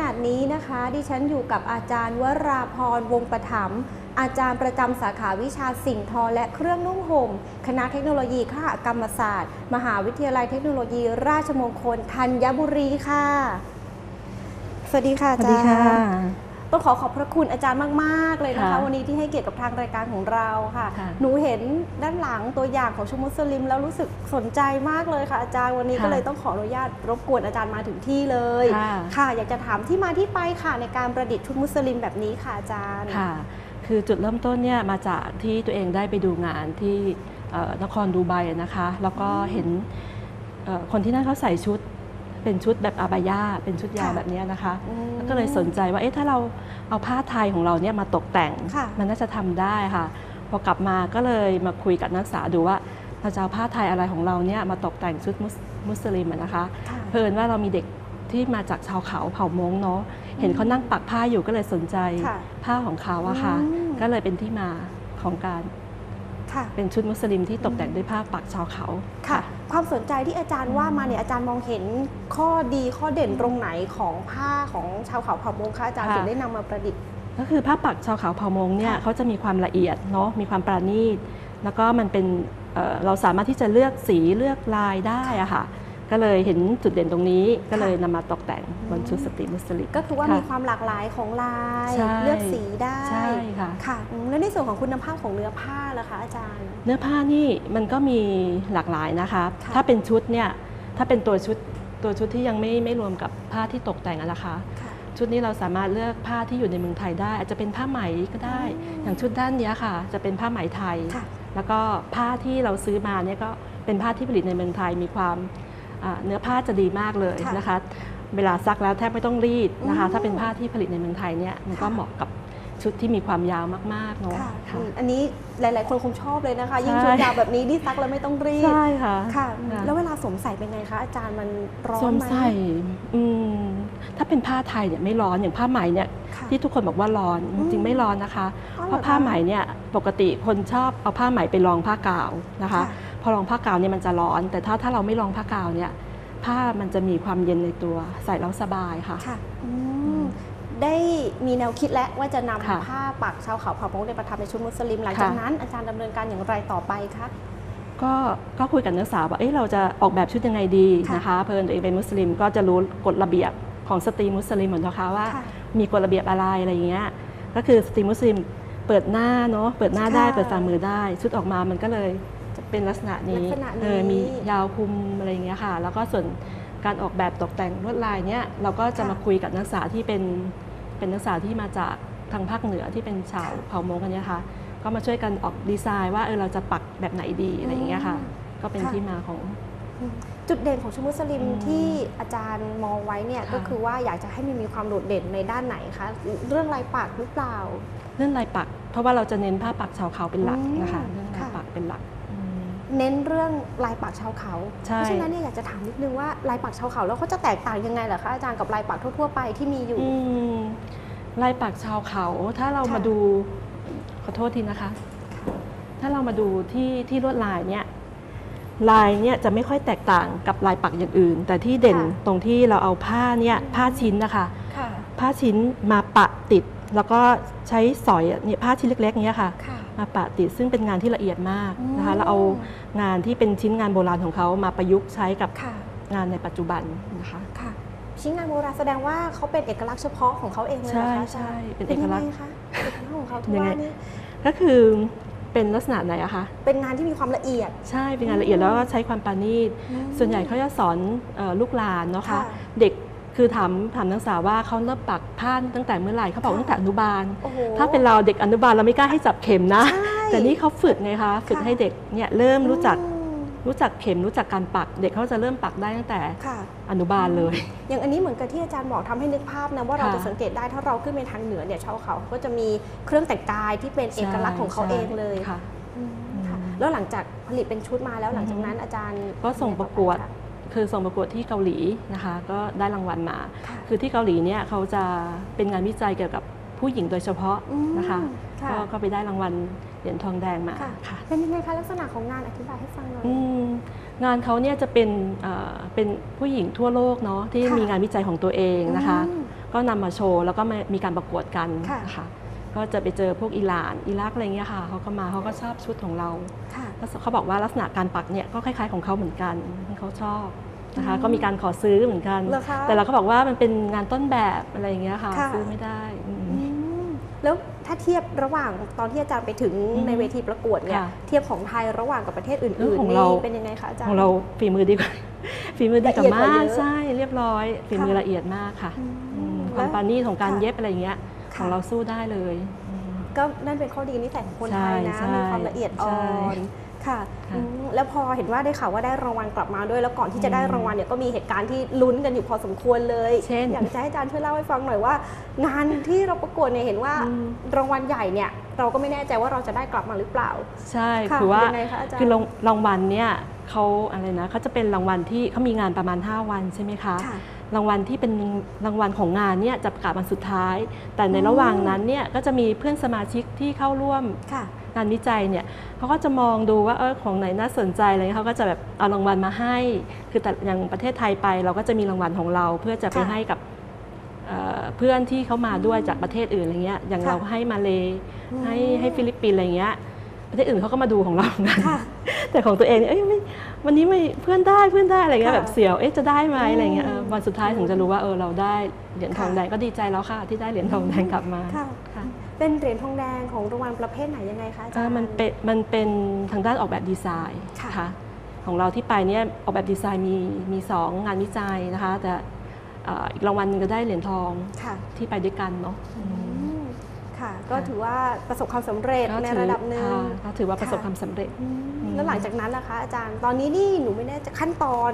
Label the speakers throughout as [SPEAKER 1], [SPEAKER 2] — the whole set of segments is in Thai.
[SPEAKER 1] นาดนี้นะคะ ดิฉันอยู่กับอาจารย์วราพรวงประถมอาจารย์ประจำสาขาวิชาสิ่งทอและเครื่องนุ่งห่ม คณะเทคโนโลยีข้ากรรมศาสตร์ มหาวิทยาลัยเทคโนโลยี ราชมงคลธัญบุรีค่ะ สวัสดีค่ะอา
[SPEAKER 2] วัส
[SPEAKER 1] จา
[SPEAKER 2] ดีค่ะ
[SPEAKER 1] รย์ ต้องขอขอบพระคุณอาจารย์มาก ๆ เลยนะคะ
[SPEAKER 2] ค่ะ
[SPEAKER 1] วันนี้ที่ให้เกียรติกับทางรายการของเราค่ะ
[SPEAKER 2] ค่ะ
[SPEAKER 1] หนูเห็นด้านหลังตัวอย่างของชุดมุสลิม แล้วรู้สึกสนใจมากเลยค่ะอาจารย์วันนี้ก็เลยต้องขออนุญาตรบกวนอาจารย์มาถึงที่เลย
[SPEAKER 2] ค่ะ
[SPEAKER 1] ค่ะ อยากจะถามที่มาที่ไปค่ะในการประดิษฐ์ชุดมุสลิมแบบนี้ค่ะอาจารย์
[SPEAKER 2] ค่ะ คือจุดเริ่มต้นเนี่ยมาจากที่ตัวเองได้ไปดูงานที่เอ่อนครดูไบอะนะคะ แล้วก็เห็นเอ่อคนที่นั่นเขาใส่ชุด เป็นชุดแบบอาบายาเป็นชุดยาว
[SPEAKER 1] ค่ะ
[SPEAKER 2] แบบเนี้ยนะคะ
[SPEAKER 1] อืม
[SPEAKER 2] แล้วก็เลยสนใจว่าเอ๊ะถ้าเราเอาผ้าไทยของเราเนี่ยมาตกแต่ง
[SPEAKER 1] ค่ะ
[SPEAKER 2] มันน่าจะทำได้ค่ะ พอกลับมาก็เลยมาคุยกับนักศึกษาดูว่าเราจะเอาผ้าไทยอะไรของเราเนี่ยมาตกแต่งชุดมุสมุสลิมอะนะคะ
[SPEAKER 1] ค่ะ
[SPEAKER 2] เพลินว่าเรามีเด็กที่มาจากชาวเขาเผ่ามงเนาะเห็นเขานั่งปักผ้าอยู่ก็เลยสนใจ
[SPEAKER 1] ค่ะ
[SPEAKER 2] ผ้าของเขาอะค่ะ
[SPEAKER 1] อืม
[SPEAKER 2] ก็เลยเป็นที่มาของการ
[SPEAKER 1] ค่ะ
[SPEAKER 2] เป็นชุดมุสลิมที่ตกแต่งด้วยผ้าปักชาวเขา
[SPEAKER 1] ค่ะ ความสนใจที่อาจารย์ว่ามาเนี่ยอาจารย์มองเห็นข้อดีข้อเด่นตรงไหนของผ้าของชาวเขาเผ่ามงคะอาจารย์
[SPEAKER 2] ค่ะ
[SPEAKER 1] ถึงได้นำมาประดิษฐ์
[SPEAKER 2] ก็คือผ้าปักชาวเขาเผ่ามงเนี่ย
[SPEAKER 1] ค่ะ
[SPEAKER 2] เขาจะมีความละเอียดเนาะมีความประณีต แล้วก็มันเป็นเอ่อเราสามารถที่จะเลือกสีเลือกลายได้อะค่ะ ก็เลยเห็นจุดเด่นตรงนี้ก็เลยนำมาตกแต่งบนชุดสตรีมุสลิม
[SPEAKER 1] ก็คือว่า
[SPEAKER 2] ค่ะ
[SPEAKER 1] มีความหลากหลายของลาย
[SPEAKER 2] ใช่
[SPEAKER 1] เลือกสีได้
[SPEAKER 2] ใช่ค่ะ
[SPEAKER 1] ค่ะอืมแล้วในส่วนของคุณภาพของเนื้อผ้าล่ะคะอาจารย์
[SPEAKER 2] เนื้อผ้านี่มันก็มีหลากหลายนะคะ
[SPEAKER 1] ค่ะ
[SPEAKER 2] ถ้าเป็นชุดเนี่ยถ้าเป็นตัวชุดตัวชุดที่ยังไม่ไม่รวมกับผ้าที่ตกแต่งอะนะคะ
[SPEAKER 1] ค่ะ
[SPEAKER 2] ชุดนี้เราสามารถเลือกผ้าที่อยู่ในเมืองไทยได้ อาจจะเป็นผ้าไหมก็ได้
[SPEAKER 1] อืม
[SPEAKER 2] อย่างชุดด้านเนี้ยค่ะ จะเป็นผ้าไหมไทย
[SPEAKER 1] ค่ะ
[SPEAKER 2] แล้วก็ผ้าที่เราซื้อมาเนี่ยก็เป็นผ้าที่ผลิตในเมืองไทยมีความอ่า เนื้อผ้าจะดีมากเลย
[SPEAKER 1] ค่ะ
[SPEAKER 2] นะคะ เวลาซักแล้วแทบไม่ต้องรีดนะคะ
[SPEAKER 1] อืม
[SPEAKER 2] ถ้าเป็นผ้าที่ผลิตในเมืองไทยเนี่ยมันก็
[SPEAKER 1] ค่ะ
[SPEAKER 2] เหมาะกับชุดที่มีความยาวมากๆเนาะ
[SPEAKER 1] ค่ะ
[SPEAKER 2] ค่ะ
[SPEAKER 1] อืมอันนี้หลาย ๆ คนคงชอบเลยนะคะ ยิ่ง
[SPEAKER 2] ใช่
[SPEAKER 1] ชุดยาวแบบนี้ที่ซักแล้วไม่ต้องรีด
[SPEAKER 2] ใช่ค่ะ
[SPEAKER 1] ค่ะ
[SPEAKER 2] ค่ะ
[SPEAKER 1] แล้วเวลาสวมใส่เป็นไงคะอาจารย์มันร้อ
[SPEAKER 2] ส
[SPEAKER 1] น
[SPEAKER 2] วม
[SPEAKER 1] ไหม
[SPEAKER 2] ใส่อืมถ้าเป็นผ้าไทยเนี่ยไม่ร้อนอย่างผ้าไหมเนี่ย
[SPEAKER 1] ค่ะ
[SPEAKER 2] ที่ทุกคนบอกว่าร้อน
[SPEAKER 1] อืม
[SPEAKER 2] จริงๆไม่ร้อนนะคะ
[SPEAKER 1] อ๋อเหรอ
[SPEAKER 2] เพราะผ้าไหมเนี่ยปกติคนชอบเอาผ้าไหมไปรองผ้ากาวนะคะ
[SPEAKER 1] ค่ะ
[SPEAKER 2] พ อรองผ้ากาวเนี่ยมันจะร้อน แต่ถ้าถ้าเราไม่รองผ้ากาวเนี่ยผ้ามันจะมีความเย็นในตัวใส่แล้วสบายค่ะ
[SPEAKER 1] ค่ะอืมได้มีแนวคิดแล้วว่าจะนำ
[SPEAKER 2] ค่ะ
[SPEAKER 1] ผ้าปักชาวเขาเผ่ามงเนี่ยมาทำในชุดมุสลิมหลังจาก
[SPEAKER 2] ค่ะ
[SPEAKER 1] นั้นอาจารย์ดำเนินการอย่างไรต่อไปคะ
[SPEAKER 2] ก็ก็คุยกับนักศึกษาว่าเอ๊ะเราจะออกแบบชุดยังไงดี
[SPEAKER 1] ค่ะ
[SPEAKER 2] นะคะเพลินตัวเองเป็นมุสลิมก็จะรู้กฎระเบียบของสตรีมุสลิมเหมือนนะคะว่า
[SPEAKER 1] ค่ะ
[SPEAKER 2] มีกฎระเบียบอะไรอะไรอย่างเงี้ยก็คือสตรีมุสลิมเปิดหน้าเนาะเปิดหน้าได้
[SPEAKER 1] ค่ะ
[SPEAKER 2] เปิดฝ่ามือได้ ชุดออกมามันก็เลยจะ เป็นลักษณะนี้
[SPEAKER 1] ลักษณะนี้
[SPEAKER 2] เออมียาวคุมอะไรอย่างเงี้ยค่ะ แล้วก็ส่วนการออกแบบตกแต่งลวดลายเนี้ยเราก็จะ
[SPEAKER 1] ค่ะ
[SPEAKER 2] มาคุยกับนักศึกษาที่เป็นเป็นนักศึกษาที่มาจากทางภาคเหนือที่เป็นชาว
[SPEAKER 1] ค่ะ
[SPEAKER 2] เผ่ามงกันเนี้ยค่ะ ก็มาช่วยกันออกดีไซน์ว่าเออเราจะปักแบบไหนดีอะไรอย่างเงี้ยค่ะ
[SPEAKER 1] อืม
[SPEAKER 2] ก็เป็น
[SPEAKER 1] ค่ะ
[SPEAKER 2] ที่มาของ
[SPEAKER 1] จุดเด่นของชุดมุสลิม
[SPEAKER 2] อืม
[SPEAKER 1] ที่อาจารย์มองไว้เนี่ย
[SPEAKER 2] ค่ะ
[SPEAKER 1] ก็คือว่าอยากจะให้มันมีความโดดเด่นในด้านไหนคะเรื่องลายปักหรือเปล่า
[SPEAKER 2] เรื่องลายปัก เพราะว่าเราจะเน้นผ้าปักชาวเขาเป็นหลัก
[SPEAKER 1] อืม
[SPEAKER 2] นะคะเรื่องลาย
[SPEAKER 1] ค่ะ
[SPEAKER 2] ปักเป็นหลักอืม
[SPEAKER 1] เน้นเรื่องลายปักชาวเขา
[SPEAKER 2] ใช่
[SPEAKER 1] เพราะฉะนั้นเนี่ยอยากจะถามนิดนึงว่าลายปักชาวเขาแล้วเขาจะแตกต่างยังไงเหรอคะอาจารย์กับลายปักทั่วๆไปที่มีอยู่
[SPEAKER 2] อืมลายปักชาวเขา ถ้าเรา
[SPEAKER 1] ค่ะ
[SPEAKER 2] มาดูขอโทษทีนะคะ ถ้าเรามาดูที่ที่ลวดลายเนี่ยลายเนี่ยจะไม่ค่อยแตกต่างกับลายปักอย่างอื่น แต่ที่เด่น
[SPEAKER 1] ค่ะ
[SPEAKER 2] ตรงที่เราเอาผ้าเนี่ยผ้าชิ้นนะคะ
[SPEAKER 1] ค่ะ
[SPEAKER 2] ผ้าชิ้นมาปะติด แล้วก็ใช้สอยเนี่ยผ้าชิ้นเล็กๆเนี้ยค่ะ
[SPEAKER 1] ค่ะ
[SPEAKER 2] มาปะติดซึ่งเป็นงานที่ละเอียดมากนะคะ
[SPEAKER 1] อืม
[SPEAKER 2] เราเอางานที่เป็นชิ้นงานโบราณของเขามาประยุกต์ใช้กับ
[SPEAKER 1] ค่ะ
[SPEAKER 2] งานในปัจจุบันนะคะ
[SPEAKER 1] ค่ะชิ้นงานโบราณแสดงว่าเขาเป็นเอกลักษณ์เฉพาะของเขาเองเลยเหรอคะ
[SPEAKER 2] ใช่
[SPEAKER 1] อาจารย์
[SPEAKER 2] ใช่เป็นเอกลักษณ์
[SPEAKER 1] ยังไงคะเอกลักษณ์ของเขาที่
[SPEAKER 2] ยังไง
[SPEAKER 1] ว่านี่
[SPEAKER 2] ก็คือเป็นลักษณะไหนอะคะ
[SPEAKER 1] เป็นงานที่มีความละเอียด
[SPEAKER 2] ใช่ เป็นงานละเอียดแล้วก็ใช้ความปราณีต
[SPEAKER 1] อืม
[SPEAKER 2] ส่วนใหญ่เขาจะสอนเออลูกหลานเนาะคะ
[SPEAKER 1] ค่ะ
[SPEAKER 2] เด็ก คือถามถามนักศึกษาว่าเขาเริ่มปักผ้าตั้งแต่เมื่อไหร่เขาบอก
[SPEAKER 1] ค่ะ
[SPEAKER 2] ตั้งแต่อนุบาล
[SPEAKER 1] โอ้โห
[SPEAKER 2] ถ้าเป็นเราเด็กอนุบาลเราไม่กล้าให้จับเข็มนะ
[SPEAKER 1] ใช่
[SPEAKER 2] แต่นี่เขาฝึกไงคะฝึก
[SPEAKER 1] ค่ะ
[SPEAKER 2] ให้เด็กเนี่ยเริ่มรู้จัก
[SPEAKER 1] อืม
[SPEAKER 2] รู้จักเข็มรู้จักการปัก เด็กเขาจะเริ่มปักได้ตั้งแต่
[SPEAKER 1] ค่ะ
[SPEAKER 2] อนุบาลเลย
[SPEAKER 1] อย่างอันนี้เหมือนกับที่อาจารย์บอกทำให้นึกภาพนะว่าเรา
[SPEAKER 2] ค่ะ
[SPEAKER 1] จะสังเกตได้ถ้าเราขึ้นไปทางเหนือเนี่ยชาวเขาก็จะมีเครื่องแต่งกายที่เป็นเอกลักษณ์ของเขา
[SPEAKER 2] ใช่
[SPEAKER 1] เองเลย
[SPEAKER 2] ค่ะ
[SPEAKER 1] อืมค่ะ
[SPEAKER 2] อืม
[SPEAKER 1] แล้วหลังจากผลิตเป็นชุดมาแล้วหลังจากนั้น
[SPEAKER 2] อือฮึ
[SPEAKER 1] อาจารย์
[SPEAKER 2] ก็ส่งประกวด
[SPEAKER 1] ยังไงต่อไปค
[SPEAKER 2] คือส่งประกวดที่เกาหลีนะคะ ก็ได้รางวัลมา
[SPEAKER 1] ค่ะ
[SPEAKER 2] คือที่เกาหลีเนี่ยเขาจะเป็นงานวิจัยเกี่ยวกับผู้หญิงโดยเฉพาะ
[SPEAKER 1] อืม
[SPEAKER 2] นะคะ
[SPEAKER 1] ค่ะ
[SPEAKER 2] ก็ก็ไปได้รางวัลเหรียญทองแดงมา
[SPEAKER 1] ค่ะ
[SPEAKER 2] ค่ะ
[SPEAKER 1] เป็นยังไงคะลักษณะของงานอธิบายให้ฟังหน่อย
[SPEAKER 2] อืมงานเขาเนี่ยจะเป็นเอ่อเป็นผู้หญิงทั่วโลกเนาะที่
[SPEAKER 1] ค่ะ
[SPEAKER 2] มีงานวิจัยของตัวเองนะคะ
[SPEAKER 1] อืม
[SPEAKER 2] ก็นำมาโชว์แล้วก็มามีการประกวดกัน
[SPEAKER 1] ค่ะ
[SPEAKER 2] นะคะ ก็จะไปเจอพวกอิหร่านอิรักอะไรเงี้ยค่ะเขาก็มาเขาก็ชอบชุดของเรา
[SPEAKER 1] ค่ะ
[SPEAKER 2] แล้วเขาบอกว่าลักษณะการปักเนี่ยก็คล้ายๆของเขาเหมือนกันเขาชอบนะคะก็มีการขอซื้อเหมือนกัน
[SPEAKER 1] เหรอคะ
[SPEAKER 2] แต่เราก็บอกว่ามันเป็นงานต้นแบบอะไรอย่างเงี้ยค่ะ
[SPEAKER 1] ค่ะ
[SPEAKER 2] ซื้อไม่ได้อืม
[SPEAKER 1] อืมแล้วถ้าเทียบระหว่างตอนที่อาจารย์ไปถึง
[SPEAKER 2] อืม
[SPEAKER 1] ในเวทีประกวดเนี่ย
[SPEAKER 2] ค่ะ
[SPEAKER 1] เทียบของไทยระหว่างกับประเทศอื่
[SPEAKER 2] เรื่
[SPEAKER 1] น
[SPEAKER 2] องของ
[SPEAKER 1] ๆนี่
[SPEAKER 2] เรา
[SPEAKER 1] เป็นยังไงคะอาจารย์
[SPEAKER 2] ของเราฝีมือดีกว่าฝีมือดีกว่า
[SPEAKER 1] ละเอียดกว่าเย
[SPEAKER 2] มาก
[SPEAKER 1] อะ
[SPEAKER 2] ใช่เรียบร้อยฝีมือ
[SPEAKER 1] ค่ะ
[SPEAKER 2] ละเอียดมากค่ะ
[SPEAKER 1] อืม
[SPEAKER 2] อืมค
[SPEAKER 1] แล้วา
[SPEAKER 2] วมปราณีตของการ
[SPEAKER 1] ค่ะ
[SPEAKER 2] เย็บอะไรอย่างเงี้ย
[SPEAKER 1] ค่ะ
[SPEAKER 2] ของเราสู้ได้เลยอืม
[SPEAKER 1] ก็นั่นเป็นข้อดีนิสัยของคนไทยนะ
[SPEAKER 2] ใช่
[SPEAKER 1] มีความละเอียดอ่อ
[SPEAKER 2] ใช่
[SPEAKER 1] นค่ะ
[SPEAKER 2] ค่ะ
[SPEAKER 1] อืมแล้วพอเห็นว่าได้ข่าวว่าได้รางวัลกลับมาด้วย แล้วก่อนที่จะได้รางวัลเนี่ยก็มีเหตุการณ์ที่ลุ้นกันอยู่พอสมควรเลย
[SPEAKER 2] เช่น
[SPEAKER 1] อยากจะให้อาจารย์ช่วยเล่าให้ฟังหน่อยว่า งานที่เราประกวดเนี่ยเห็นว่า
[SPEAKER 2] อืม
[SPEAKER 1] รางวัลใหญ่เนี่ยเราก็ไม่แน่ใจว่าเราจะได้กลับมาหรือเปล่า
[SPEAKER 2] ใช่
[SPEAKER 1] ค่ะ
[SPEAKER 2] คือว่า
[SPEAKER 1] ยังไงคะอาจารย์
[SPEAKER 2] คือรางรางวัลเนี่ยเขาอะไรนะเขาจะเป็นรางวัลที่เขามีงานประมาณ 5 วันใช่ไหมคะ
[SPEAKER 1] ค่ะ
[SPEAKER 2] รางวัลที่เป็นรางวัลของงานเนี่ยจะประกาศวันสุดท้าย แต่ใน
[SPEAKER 1] อืม
[SPEAKER 2] ระหว่างนั้นเนี่ยก็จะมีเพื่อนสมาชิกที่เข้าร่วม
[SPEAKER 1] ค่ะ
[SPEAKER 2] งานวิจัยเนี่ยเขาก็จะมองดูว่าเออของไหนน่าสนใจอะไรเงี้ยเขาก็จะแบบเอารางวัลมาให้ คือแต่อย่างประเทศไทยไป เราก็จะมีรางวัลของเราเพื่อจะไป
[SPEAKER 1] ค่ะ
[SPEAKER 2] ให้กับเอ่อเพื่อนที่เขามาด้วยจากประเทศอื่นอะไรเงี้ยอย่าง
[SPEAKER 1] ค่ะ
[SPEAKER 2] เราให้มาเล
[SPEAKER 1] อืม
[SPEAKER 2] ให้ให้ฟิลิปปินส์อะไรเงี้ย ประเทศอื่นเขาก็มาดูของเราเหมือนกัน
[SPEAKER 1] ค่ะ
[SPEAKER 2] แต่ของตัวเองเนี่ยเอ้ยไม่วันนี้ไม่เพื่อนได้เพื่อนได้อะไรเงี้ย
[SPEAKER 1] ค่ะ
[SPEAKER 2] แบบเสียวเอ๊ะจะได้ไหม
[SPEAKER 1] อืม
[SPEAKER 2] อะไรเงี้ยเออวันสุดท้ายถึงจะรู้ว่าเออเราได้เหรียญทอง
[SPEAKER 1] ค่ะ
[SPEAKER 2] แดงก็ดีใจแล้วค่ะ ที่ได้เหรียญทองแดงกลับมา
[SPEAKER 1] ค่ะ
[SPEAKER 2] ค่ะ
[SPEAKER 1] เป็นเหรียญทองแดงของรางวัลประเภทไหนยังไงคะอาจา
[SPEAKER 2] เอ่
[SPEAKER 1] ร
[SPEAKER 2] อ
[SPEAKER 1] ย์
[SPEAKER 2] มันเป็นมันเป็นทางด้านออกแบบดีไซน์
[SPEAKER 1] ค่ะ
[SPEAKER 2] ของเราที่ไปเนี่ยออกแบบดีไซน์มีมีสองงานวิจัยนะคะ แต่เอ่ออีกรางวัลหนึงก็ได้เหรียญทอง
[SPEAKER 1] ค่ะ
[SPEAKER 2] ที่ไปด้วยกันเนาะ
[SPEAKER 1] อืม ค่ะ ก็ถือว่าประสบความสำเร็จ
[SPEAKER 2] ก็
[SPEAKER 1] ใน
[SPEAKER 2] ถือ
[SPEAKER 1] ระดับหนึ่ง
[SPEAKER 2] ค่ะก็ถือว่าประสบ
[SPEAKER 1] ค่ะ
[SPEAKER 2] ความสำเร็จ
[SPEAKER 1] อืม
[SPEAKER 2] อืม
[SPEAKER 1] แล้วหลังจากนั้นล่ะคะอาจารย์ ตอนนี้นี่หนูไม่แน่ใจขั้นตอน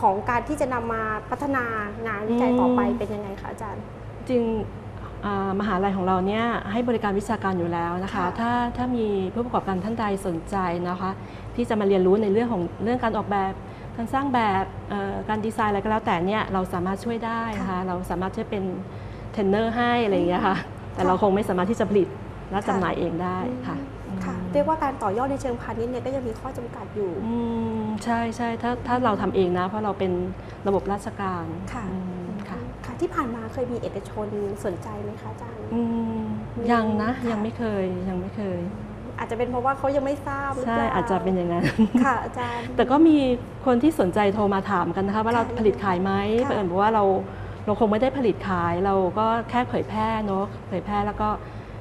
[SPEAKER 1] ของการที่จะนำมาพัฒนางานวิจัยต่อไปเป็นยังไงคะอาจารย์
[SPEAKER 2] จริงอ่ามหาลัยของเราเนี่ยให้บริการวิชาการอยู่แล้วนะคะ
[SPEAKER 1] ค่ะ
[SPEAKER 2] ถ้าถ้ามีผู้ประกอบการท่านใดสนใจนะคะ ที่จะมาเรียนรู้ในเรื่องของเรื่องการออกแบบการสร้างแบบเอ่อการดีไซน์อะไรก็แล้วแต่เนี่ยเราสามารถช่วยได้นะคะเราสามารถช่วยเป็นเทรนเนอร์ให้อะไรอย่างเงี้ยค่ะ แต่เราคงไม่สามารถที่จะผลิตและจำหน่ายเองได้ค่ะ
[SPEAKER 1] ค่ะ
[SPEAKER 2] อืม
[SPEAKER 1] เรียกว่าการต่อยอดในเชิงพาณิชย์เนี่ยก็ยังมีข้อจำกัดอยู่
[SPEAKER 2] อืมใช่ใช่ถ้าถ้าเราทำเองนะ เพราะเราเป็นระบบราชการ
[SPEAKER 1] ค่ะ
[SPEAKER 2] อืมค่ะ
[SPEAKER 1] ค่ะที่ผ่านมาเคยมีเอกชนสนใจไหมคะอาจารย์
[SPEAKER 2] อืมยังนะ
[SPEAKER 1] ค่ะ
[SPEAKER 2] ยังไม่เคยยังไม่เคย
[SPEAKER 1] อาจจะเป็นเพราะว่าเขายังไม่ทราบหรือ
[SPEAKER 2] ใช่
[SPEAKER 1] เปล่า
[SPEAKER 2] อาจจะเป็นอย่างนั้น
[SPEAKER 1] ค่ะอาจารย์
[SPEAKER 2] แต่ก็มีคนที่สนใจโทรมาถามกันนะคะ ว่าเรา
[SPEAKER 1] ค่ะ
[SPEAKER 2] ผลิตขายไหม
[SPEAKER 1] ค่ะ
[SPEAKER 2] เผอิญบอกว่าเรา เราคงไม่ได้ผลิตขายเราก็แค่เผยแพร่เนาะเผยแพร่แล้วก็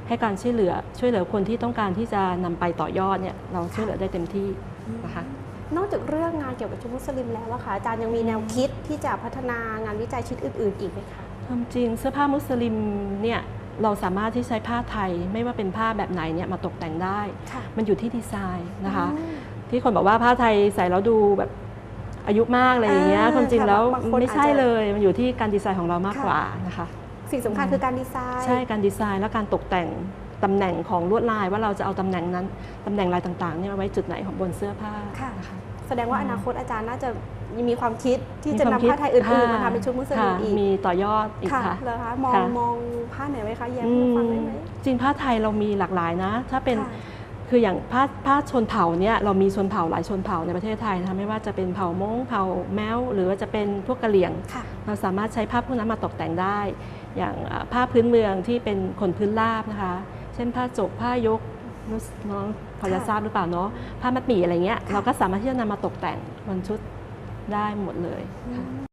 [SPEAKER 2] ให้การช่วยเหลือช่วยเหลือคนที่ต้องการที่จะนำไปต่อยอดเนี่ยเราช่วยเหลือได้เต็มที่นะคะ
[SPEAKER 1] นอกจากเรื่องงานเกี่ยวกับชุดมุสลิมแล้วอะค่ะอาจารย์ยังมีแนวคิดที่จะพัฒนางานวิจัยชุดอื่น ๆ อีกไหมคะ
[SPEAKER 2] ความจริงเสื้อผ้ามุสลิมเนี่ยเราสามารถที่ใช้ผ้าไทย ไม่ว่าเป็นผ้าแบบไหนเนี่ยมาตกแต่งได้
[SPEAKER 1] ค่ะ
[SPEAKER 2] มันอยู่ที่ดีไซน์นะคะ
[SPEAKER 1] อืม
[SPEAKER 2] ที่คนบอกว่าผ้าไทยใส่แล้วดูแบบ อายุมากอะไรอย่างเงี้ย
[SPEAKER 1] อ่า
[SPEAKER 2] ความจริงแล้ว
[SPEAKER 1] ค่ะบางคน
[SPEAKER 2] ไม่ใช่
[SPEAKER 1] อาจจะ
[SPEAKER 2] เลยมันอยู่ที่การดีไซน์ของเรามาก
[SPEAKER 1] ค่ะ
[SPEAKER 2] กว่านะคะ
[SPEAKER 1] สิ่งสำคัญคือการดีไซน์
[SPEAKER 2] ใช่การดีไซน์และการตกแต่งตำแหน่งของลวดลายว่าเราจะเอาตำแหน่งนั้นตำแหน่งลายต่างๆเนี่ยไว้จุดไหนของบนเสื้อผ้า
[SPEAKER 1] ค่ะ
[SPEAKER 2] นะคะ
[SPEAKER 1] แสดงว่าอนาคตอาจารย์น่าจะมีความคิดที่จะ
[SPEAKER 2] มีคว
[SPEAKER 1] นำผ้าไทยอื่นๆมา
[SPEAKER 2] ค่ะ
[SPEAKER 1] ทำเป็นชุดมุสลิม
[SPEAKER 2] ค่ะ
[SPEAKER 1] อีก
[SPEAKER 2] มีต่อยอดอีก
[SPEAKER 1] ค่ะ
[SPEAKER 2] ค่ะ
[SPEAKER 1] เหรอคะมอง
[SPEAKER 2] ค่ะ
[SPEAKER 1] มองผ้าไหนไหมคะแย้ม
[SPEAKER 2] อื
[SPEAKER 1] ให้
[SPEAKER 2] ม
[SPEAKER 1] ฟังได้ไหม
[SPEAKER 2] จริงผ้าไทยเรามีหลากหลายนะ ถ้าเป็น
[SPEAKER 1] ค่ะ
[SPEAKER 2] คืออย่างผ้าผ้าชนเผ่าเนี่ยเรามีชนเผ่าหลายชนเผ่าในประเทศไทยนะคะไม่ว่าจะเป็นเผ่ามงเผ่าแม้วหรือว่าจะเป็นพวกกะเหรี่ยง
[SPEAKER 1] ค่ะ
[SPEAKER 2] เราสามารถใช้ผ้าพวกนั้นมาตกแต่งได้ อย่างอ่าผ้าพื้นเมืองที่เป็นขนพื้นราบนะคะ เช่นผ้าจกผ้ายกนุสน้องพอจะ
[SPEAKER 1] ค่ะ
[SPEAKER 2] ทราบหรือเปล่าเนาะผ้ามัดหมี่อะไรเงี้ย
[SPEAKER 1] ค่ะ
[SPEAKER 2] เราก็สามารถที่จะนำมาตกแต่งบนชุดได้หมดเลยค่ะ